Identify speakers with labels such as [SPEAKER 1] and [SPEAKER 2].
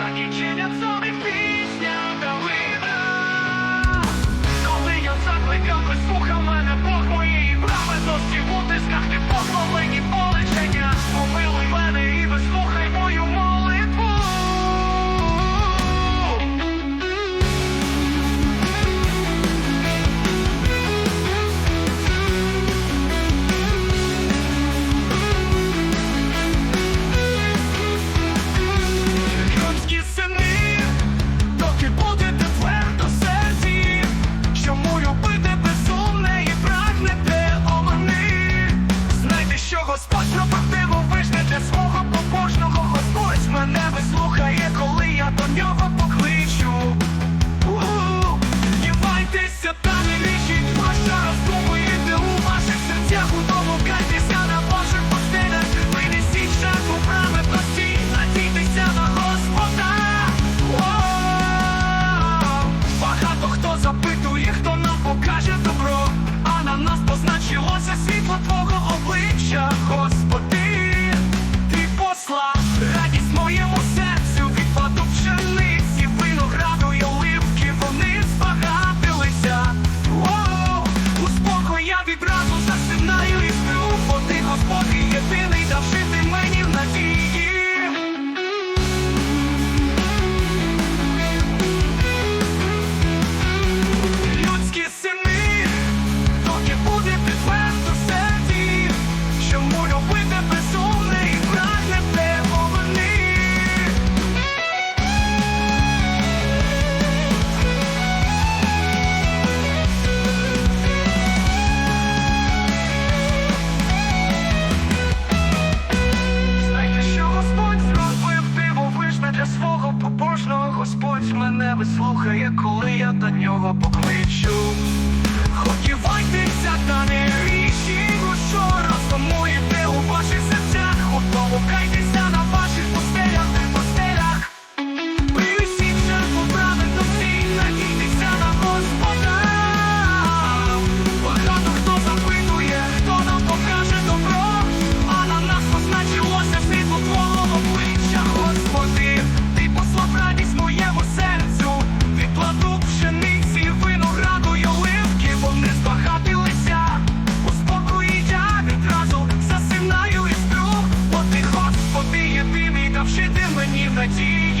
[SPEAKER 1] Закінчення саме пісня Давида Коли я закликав, слухав мене Бог моєї праведності в утисках. ти запитує, хто нам покаже добро, а на нас позначилося світло. твоє. Господь мене вислухає, коли я до нього покличу. давши ти мені надії.